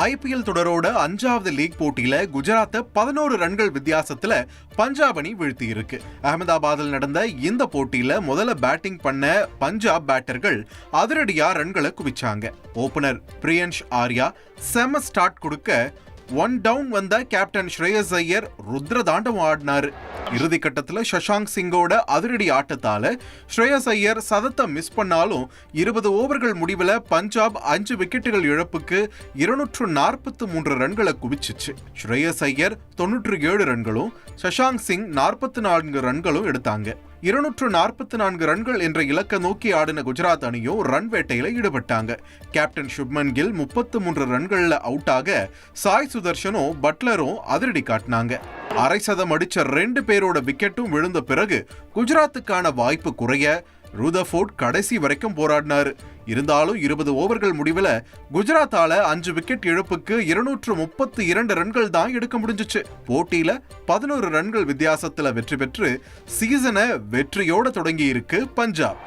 IPL தொடரோட அஞ்சாவது league போட்டியில குஜராத்தை பதினோரு ரன்கள் வித்தியாசத்துல பஞ்சாப் அணி வீழ்த்தி இருக்கு அகமதாபாத்தில் நடந்த இந்த போட்டியில முதல்ல பேட்டிங் பண்ண பஞ்சாப் பேட்டர்கள் அதிரடியா ரன்களை குவிச்சாங்க. ஓபனர் பிரியன்ஷ் ஆர்யா செம ஸ்டார்ட் கொடுக்க ஒன் டவுன் வந்த கேப்டன் ஸ்ரேயஸ் ஐயர் ருத்ரதாண்டம் ஆடினார். இறுதி கட்டத்தில் சஷாங்க் சிங்கோட அதிரடி ஆட்டத்தால ஸ்ரேயஸ் ஐயர் சதத்தை மிஸ் பண்ணாலும் இருபது ஓவர்கள் முடிவில் பஞ்சாப் அஞ்சு விக்கெட்டுகள் இழப்புக்கு இருநூற்று நாற்பத்தி மூன்று ரன்களை குவிச்சிச்சு. ஸ்ரேயஸ் ஐயர் தொன்னூற்று ஏழு ரன்களும் சஷாங்க் சிங் நாற்பத்தி நான்கு ரன்களும் எடுத்தாங்க. இருநூற்று நாற்பத்தி நான்கு ரன்கள் என்ற இலக்கை நோக்கி ஆடின குஜராத் அணியும் ரன் வேட்டையில ஈடுபட்டாங்க. கேப்டன் சுப்மன் கில் முப்பத்து மூன்று ரன்கள்ல அவுட் ஆக சாய் சுதர்ஷனும் பட்லரும் அதிரடி காட்டினாங்க. அரை சதம் அடிச்ச ரெண்டு பேரோட விக்கெட்டும் விழுந்த பிறகு குஜராத்துக்கான வாய்ப்பு குறைய ரூதர்ஃபோர்ட் கடைசி வரைக்கும் போராடினாரு. இருந்தாலும் இருபது ஓவர்கள் முடிவில் குஜராத்தால அஞ்சு விக்கெட் இழப்புக்கு இருநூற்று முப்பத்து இரண்டு ரன்கள் தான் எடுக்க முடிஞ்சுச்சு. போட்டியில பதினோரு ரன்கள் வித்தியாசத்துல வெற்றி பெற்று சீசனை வெற்றியோட தொடங்கி இருக்கு பஞ்சாப்.